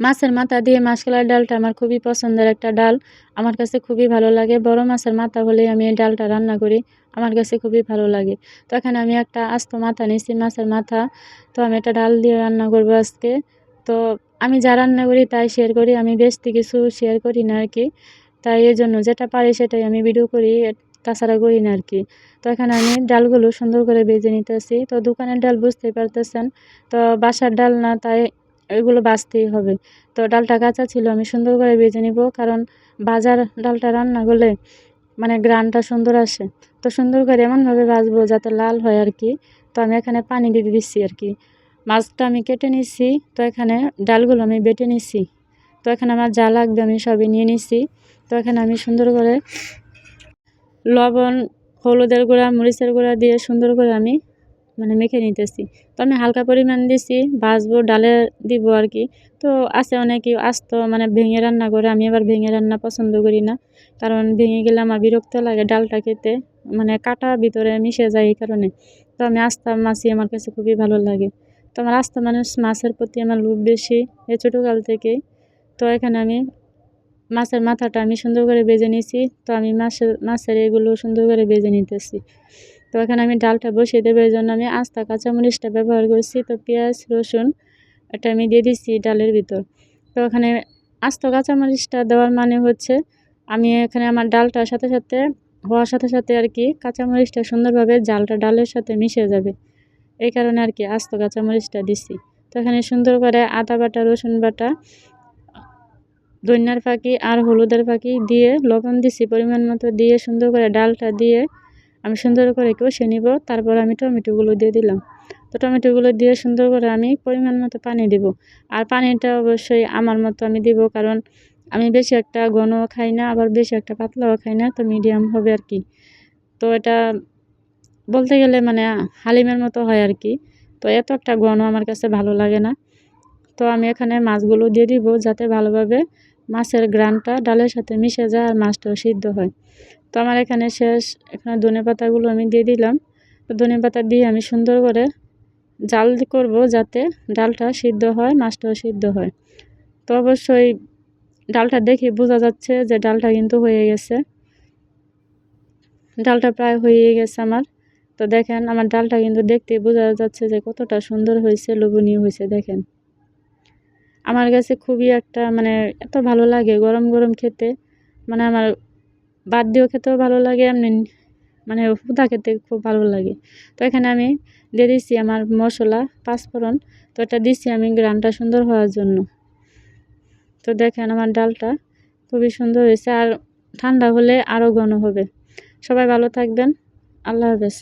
মাছের মাথা দিয়ে মাসকলাইর ডালটা আমার খুবই পছন্দের একটা ডাল। আমার কাছে খুবই ভালো লাগে। বড় মাছের মাথা হলেই আমি এই ডালটা রান্না করি। আমার কাছে খুবই ভালো লাগে। তো এখানে আমি একটা আস্ত মাথা নিয়েছি, মাছের মাথা। তো আমি একটা ডাল দিয়ে রান্না করব আজকে। তো আমি যা রান্না করি তাই শেয়ার করি। আমি বেশি কিছু শেয়ার করি না আর কি তাই এই জন্য যেটা পারি সেটাই আমি ভিডিও করি, তাছাড়া করি না আর কি তো এখানে আমি ডালগুলো সুন্দর করে বেজে নিতেছি। তো দোকানের ডাল বুঝতেই পারতেছেন। তো বাসার ডাল না, তাই এগুলো বাঁচতেই হবে। তো ডালটা কাঁচা ছিল, আমি সুন্দর করে বেজে নিব, কারণ বাজার ডালটা রান্না করলে মানে গ্রানটা সুন্দর আসে। তো সুন্দর করে এমনভাবে বাজবো যাতে লাল হয় আর কি। তো আমি এখানে পানি দিয়ে দিচ্ছি আর কি। মাছটা আমি কেটে নিচ্ছি, তো এখানে ডালগুলো আমি বেটে নিচ্ছি। তো এখানে আমার যা লাগবে আমি সবই নিয়ে নিচ্ছি। তো এখানে আমি সুন্দর করে লবণ, হলুদের গুঁড়া, মরিচের গুঁড়া দিয়ে সুন্দর করে আমি মানে মেখে নিতেছি। তো আমি হালকা পরিমাণ দিছি, ভাজবো, ডালে দিব আর কি। তো আছে অনেকে আস্ত মানে ভেঙে রান্না করে, আমি আবার ভেঙে রান্না পছন্দ করি না। কারণ ভেঙে গেলে আমার বিরক্ত লাগে ডালটা খেতে মানে কাটা ভিতরে মিশে যায় এই কারণে। তো আমি আস্তা মাছি আমার কাছে খুবই ভালো লাগে। তো আমার আস্তা মানুষ, মাছের প্রতি আমার লোভ বেশি, এই ছোটোকাল থেকেই। তো এখানে আমি মাছের মাথাটা আমি সুন্দর করে বেজে নিয়েছি। তো আমি মাছের মাছের এগুলো সুন্দর করে বেজে নিতেছি। তো এখানে আমি ডালটা বসিয়ে দেবো, এই জন্য আমি আস্তা কাঁচামরিচটা ব্যবহার করছি। তো পেঁয়াজ, রসুন, এটা আমি দিয়ে দিচ্ছি ডালের ভিতর। তো ওখানে আস্ত কাঁচামরিচটা দেওয়ার মানে হচ্ছে আমি এখানে আমার ডালটার সাথে সাথে, হওয়ার সাথে সাথে আর কি কাঁচামরিচটা সুন্দরভাবে জালটা ডালের সাথে মিশে যাবে। এই কারণে আর কি আস্ত কাঁচামরিচটা দিচ্ছি তো এখানে সুন্দর করে আদা বাটা, রসুন বাটা ধনিয়ার ফাঁকি আর হলুদের ফাঁকি দিয়ে লবণ দিছি, পরিমাণ মতো দিয়ে সুন্দর করে ডালটা দিয়ে আমি সুন্দর করে কষে নিব, তারপর আমি টমেটোগুলো দিয়ে দিলাম। তো টমেটোগুলো দিয়ে সুন্দর করে আমি পরিমাণ মতো পানি দিব। আর পানিটা অবশ্যই আমার মতো আমি দিব, কারণ আমি বেশি একটা ঘনও খাই না, আবার বেশি একটা পাতলাও খাই না, তো মিডিয়াম হবে আর কি। তো এটা বলতে গেলে মানে হালিমের মতো হয় আর কি। তো এত একটা ঘন আমার কাছে ভালো লাগে না। তো আমি এখানে মাছগুলো দিয়ে দিব যাতে ভালোভাবে মাছের গ্রানটা ডালের সাথে মিশে যায় আর মাছটাও সিদ্ধ হয়। তো আমার এখানে শেষ, এখানে ধনে পাতাগুলো আমি দিয়ে দিলাম। তো ধনে পাতা দিয়ে আমি সুন্দর করে জাল করব যাতে ডালটা সিদ্ধ হয়, মাছটাও সিদ্ধ হয়। তো অবশ্যই ডালটা দেখে বোঝা যাচ্ছে যে ডালটা কিন্তু হয়ে গেছে। ডালটা প্রায় হয়ে গেছে আমার। তো দেখেন, আমার ডালটা কিন্তু দেখতে বোঝা যাচ্ছে যে কতটা সুন্দর হয়েছে, লোভনীয় হয়েছে, দেখেন। আমার কাছে খুবই একটা মানে এত ভালো লাগে গরম গরম খেতে। মানে আমার বাদ দিয়েও খেতেও ভালো লাগে, এমনি মানে হুদা খেতে খুব ভালো লাগে। তো এখানে আমি দিয়ে দিচ্ছি আমার মশলা, পাঁচফোড়ন। তো এটা দিচ্ছি আমি গ্রানটা সুন্দর হওয়ার জন্য। তো দেখেন আমার ডালটা খুবই সুন্দর হয়েছে, আর ঠান্ডা হলে আরও ঘন হবে। সবাই ভালো থাকবেন। আল্লাহ হাফেজ।